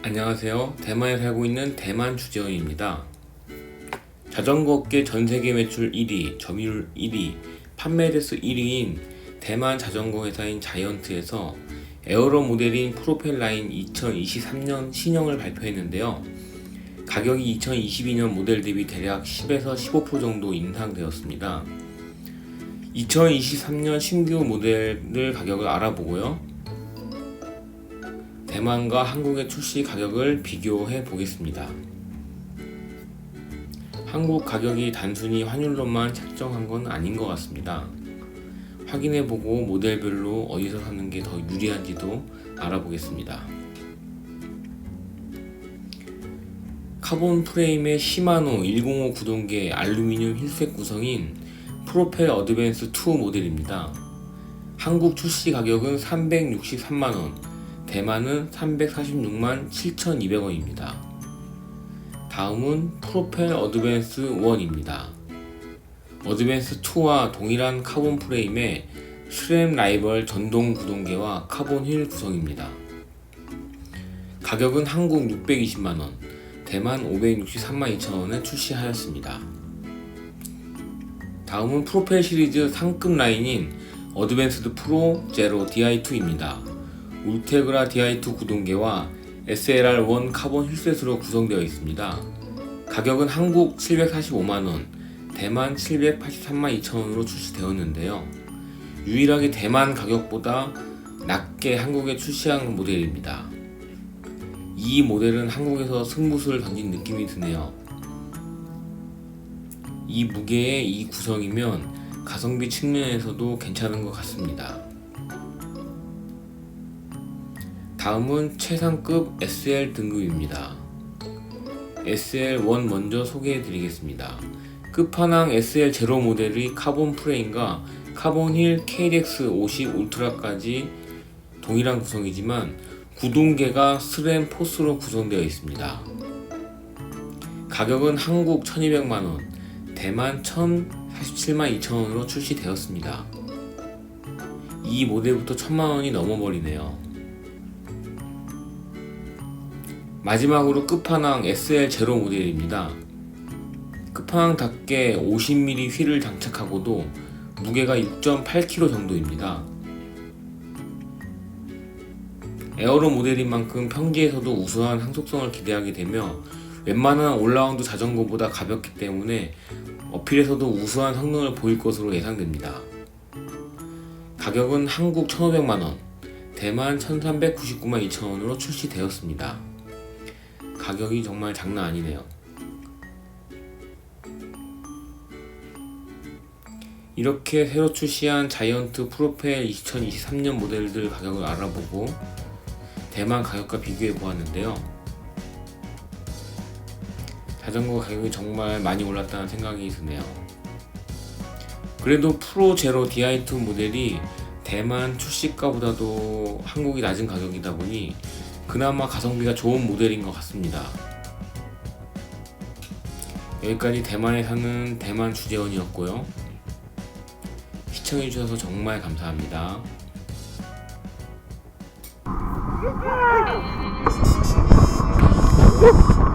안녕하세요. 대만에 살고 있는 대만 주재원입니다. 자전거 업계 전 세계 매출 1위, 점유율 1위, 판매 대수 1위인 대만 자전거 회사인 자이언트에서 에어로 모델인 프로펠 라인 2023년 신형을 발표했는데요. 가격이 2022년 모델 대비 대략 10에서 15% 정도 인상되었습니다. 2023년 신규 모델을 가격을 알아보고요. 대만과 한국의 출시 가격을 비교해 보겠습니다. 한국 가격이 단순히 환율로만 책정한 건 아닌 것 같습니다. 확인해 보고 모델별로 어디서 사는 게 더 유리한지도 알아보겠습니다. 카본 프레임의 시마노 105 구동계 알루미늄 힐색 구성인 프로펠 어드밴스 2 모델입니다. 한국 출시 가격은 363만원, 대만은 346만 7,200원입니다. 다음은 프로펠 어드밴스 1입니다. 어드밴스 2와 동일한 카본 프레임의 스램 라이벌 전동 구동계와 카본 휠 구성입니다. 가격은 한국 620만원, 대만 563만 2천원에 출시하였습니다. 다음은 프로펠 시리즈 상급 라인인 어드밴스드 프로 제로 DI2입니다. 울테그라 DI2 구동계와 SLR1 카본 힐셋으로 구성되어 있습니다. 가격은 한국 745만원, 대만 783만 2천원으로 출시되었는데요. 유일하게 대만 가격보다 낮게 한국에 출시한 모델입니다. 이 모델은 한국에서 승부수를 던진 느낌이 드네요. 이 무게의 이 구성이면 가성비 측면에서도 괜찮은 것 같습니다. 다음은 최상급 SL 등급입니다. SL1 먼저 소개해 드리겠습니다. 끝판왕 SL 제로 모델의 카본 프레임과 카본 힐 KDX 50 울트라까지 동일한 구성이지만 구동계가 스램 포스로 구성되어 있습니다. 가격은 한국 1200만원, 대만 1047만 2천원으로 출시되었습니다. 이 모델부터 1000만원이 넘어버리네요. 마지막으로 끝판왕 SL 제로 모델입니다. 끝판왕답게 50mm 휠을 장착하고도 무게가 6.8kg 정도입니다. 에어로 모델인 만큼 평지에서도 우수한 항속성을 기대하게 되며 웬만한 올라운드 자전거보다 가볍기 때문에 어필에서도 우수한 성능을 보일 것으로 예상됩니다. 가격은 한국 1,500만원, 대만 1,399만 2천원으로 출시되었습니다. 가격이 정말 장난 아니네요. 이렇게 새로 출시한 자이언트 프로펠 2023년 모델들 가격을 알아보고 대만 가격과 비교해 보았는데요. 자전거 가격이 정말 많이 올랐다는 생각이 드네요. 그래도 프로 제로 DI2 모델이 대만 출시가보다도 한국이 낮은 가격이다 보니 그나마 가성비가 좋은 모델인 것 같습니다. 여기까지 대만에 사는 대만 주재원이었고요. 시청해주셔서 정말 감사합니다.